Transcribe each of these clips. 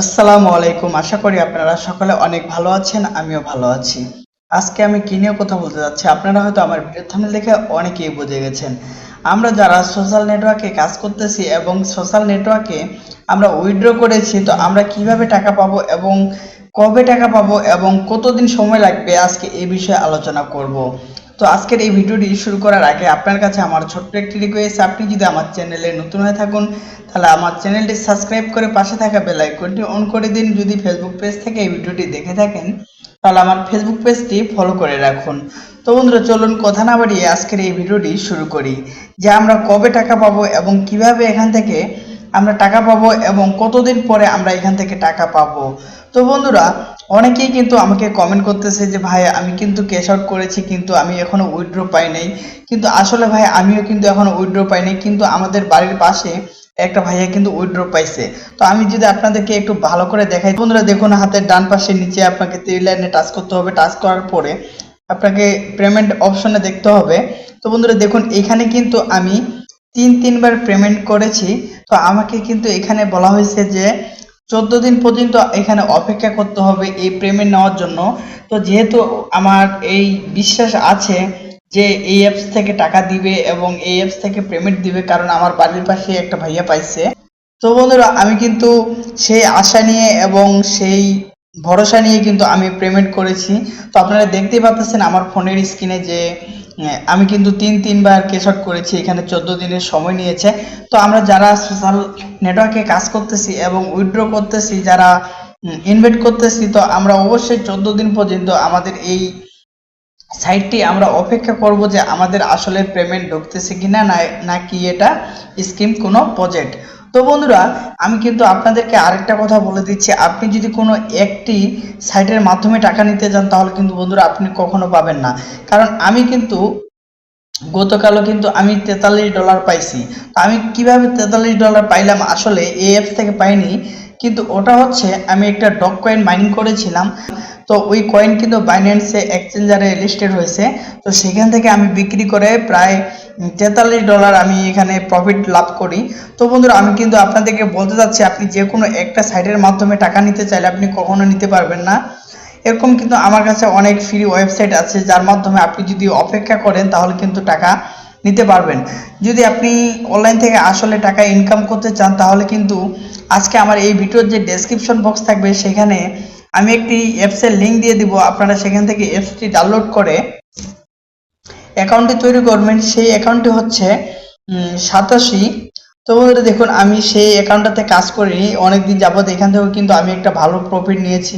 আসসালামু আলাইকুম। আশা করি আপনারা সকলে অনেক ভালো আছেন, আমিও ভালো আছি। আজকে আমি কি নিয়ে কথা বলতে যাচ্ছি, আপনারা হয়তো আমার ভিডিও থাম্বনেল দেখে অনেকেই বুঝে গেছেন। আমরা যারা সোশ্যাল নেটওয়ার্কে কাজ করতেছি এবং সোশ্যাল নেটওয়ার্কে আমরা উইথড্র করেছি, তো আমরা কীভাবে টাকা পাবো এবং কবে টাকা পাবো এবং কতদিন সময় লাগবে, আজকে এই বিষয়ে আলোচনা করব। তো আজকের এই ভিডিওটি শুরু করার আগে আপনার কাছে আমার ছোট্ট একটি রিকোয়েস্ট আপনি যদি আমার চ্যানেলে নতুন হয়ে থাকুন, তাহলে আমার চ্যানেলটি সাবস্ক্রাইব করে পাশে থাকা বেল আইকনটি অন করে দিন। যদি ফেসবুক পেজ থেকে এই ভিডিওটি দেখে থাকেন, তাহলে আমার ফেসবুক পেজটি ফলো করে রাখুন। তো বন্ধুরা, চলুন কথা না বাড়িয়ে আজকের এই ভিডিওটি শুরু করি। যে আমরা কবে টাকা পাবো এবং কীভাবে এখান থেকে আমরা টাকা পাবো এবং কতদিন পরে আমরা এখান থেকে টাকা পাবো। তো বন্ধুরা, অনেকেই কিন্তু আমাকে কমেন্ট করতেছে যে, ভাই, আমি কিন্তু ক্যাশ আউট করেছি, কিন্তু আমি এখনও উইথড্র পাই নাই। কিন্তু আসলে ভাই, আমিও কিন্তু এখনও উইথড্র পাই নাই, কিন্তু আমাদের বাড়ির পাশে একটা ভাইয়া কিন্তু উইথড্র পাইছে। তো আমি যদি আপনাদেরকে একটু ভালো করে দেখাই, বন্ধুরা, দেখুন, হাতের ডান পাশে নিচে আপনাকে থ্রি লাইনে টাচ করতে হবে। টাচ করার পরে আপনাকে পেমেন্ট অপশনে দেখতে হবে। তো বন্ধুরা, দেখুন, এখানে কিন্তু আমি তিন, তিনবার পেমেন্ট করেছি। তো আমাকে কিন্তু এখানে বলা হয়েছে যে, চোদ্দ দিন পর্যন্ত এখানে অপেক্ষা করতে হবে এই পেমেন্ট নেওয়ার জন্য। তো যেহেতু আমার এই বিশ্বাস আছে যে, এই অ্যাপস থেকে টাকা দিবে এবং এই অ্যাপস থেকে পেমেন্ট দিবে, কারণ আমার বাড়ির পাশে একটা ভাইয়া পাইছে। তো বন্ধুরা, আমি কিন্তু সেই আশা নিয়ে এবং সেই ভরসা নিয়ে কিন্তু আমি পেমেন্ট করেছি। তো আপনারা দেখতেই পাচ্ছেন আমার ফোনের স্ক্রিনে যে আমি কিন্তু তিন, তিনবার আউট করেছি, এখানে চোদ্দ দিনের সময় নিয়েছে। তো আমরা যারা সোশ্যাল নেটওয়ার্কে কাজ করতেছি এবং উইথড্র করতেছি, যারা ইনভেট করতেছি, তো আমরা অবশ্যই চোদ্দ দিন পর্যন্ত আমাদের এই সাইটটি আমরা অপেক্ষা করব যে আমাদের আসলে পেমেন্ট ঢুকতেছে কিনা, না, নাকি এটা স্কিম কোনো প্রজেক্ট তো বন্ধুরা, আমি কিন্তু আপনাদেরকে আরেকটা কথা বলে দিচ্ছি। আপনি যদি কোনো একটি সাইটের মাধ্যমে টাকা নিতে যান, তাহলে কিন্তু বন্ধুরা আপনি কখনো পাবেন না। কারণ আমি কিন্তু গতকালও কিন্তু আমি তেতাল্লিশ ডলার পাইছি। আমি কীভাবে তেতাল্লিশ ডলার পাইলাম আসলে এই অ্যাপস থেকে পাইনি কিন্তু ওটা হচ্ছে আমি একটা ডগ কয়েন মাইনিং করেছিলাম। তো ওই কয়েন কিন্তু বাইন্যান্সে এক্সচেঞ্জারে লিস্টেড হয়েছে। তো সেখান থেকে আমি বিক্রি করে প্রায় তেতাল্লিশ ডলার আমি এখানে প্রফিট লাভ করি। তো বন্ধুরা, আমি কিন্তু আপনাদেরকে বলতে চাচ্ছি, আপনি যে কোনো একটা সাইটের মাধ্যমে টাকা নিতে চাইলে আপনি কখনো নিতে পারবেন না। এরকম কিন্তু আমার কাছে অনেক ফ্রি ওয়েবসাইট আছে, যার মাধ্যমে আপনি যদি অপেক্ষা করেন, তাহলে কিন্তু টাকা নিতে পারবেন। যদি আপনি অনলাইন থেকে আসলে টাকা ইনকাম করতে চান, তাহলে কিন্তু আজকে আমার এই ভিডিওর যে ডেসক্রিপশন বক্স থাকবে, সেখানে আমি একটি অ্যাপসের লিঙ্ক দিয়ে দিব। আপনারা সেখান থেকে অ্যাপসটি ডাউনলোড করে অ্যাকাউন্টটি তৈরি করবেন। সেই অ্যাকাউন্টটি হচ্ছে সাতাশি। তো বন্ধুরা দেখুন, আমি সেই অ্যাকাউন্টটাতে কাজ করিনি। অনেকদিন যাবত এখান থেকেও কিন্তু আমি একটা ভালো প্রফিট নিয়েছি।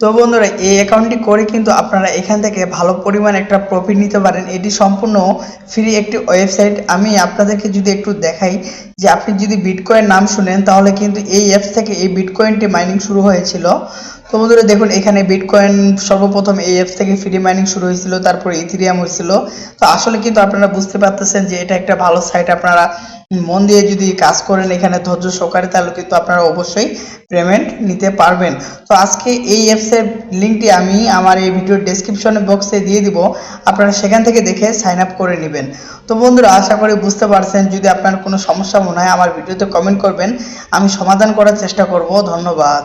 তো বন্ধুরা, এই অ্যাকাউন্টটি করে কিন্তু আপনারা এখান থেকে ভালো পরিমাণ একটা প্রফিট নিতে পারেন। এটি সম্পূর্ণ ফ্রি একটি ওয়েবসাইট আমি আপনাদেরকে যদি একটু দেখাই যে আপনি যদি বিটকয়েন নাম শুনেন, তাহলে কিন্তু এই অ্যাপস থেকে এই বিটকয়েনটি মাইনিং শুরু হয়েছিল। তো বন্ধুরা দেখুন, এখানে বিটকয়েন সর্বপ্রথম এই অ্যাপস থেকে ফ্রি মাইনিং শুরু হয়েছিল, তারপর ইথিরিয়াম হয়েছিল। তো আসলে কিন্তু আপনারা বুঝতে পারতেছেন যে এটা একটা ভালো সাইট আপনারা মন দিয়ে যদি কাজ করেন এখানে ধৈর্য সহকারে, তাহলে কিন্তু আপনারা অবশ্যই পেমেন্ট নিতে পারবেন। তো আজকে এই অ্যাপসের লিঙ্কটি আমি আমার এই ভিডিওর ডেসক্রিপশনে বক্সে দিয়ে দিব, আপনারা সেখান থেকে দেখে সাইন আপ করে নেবেন। তো বন্ধুরা, আশা করি বুঝতে পারছেন, যদি আপনার কোনো সমস্যা মনে হয়, আমার ভিডিওতে কমেন্ট করবেন, আমি সমাধান করার চেষ্টা করব। ধন্যবাদ।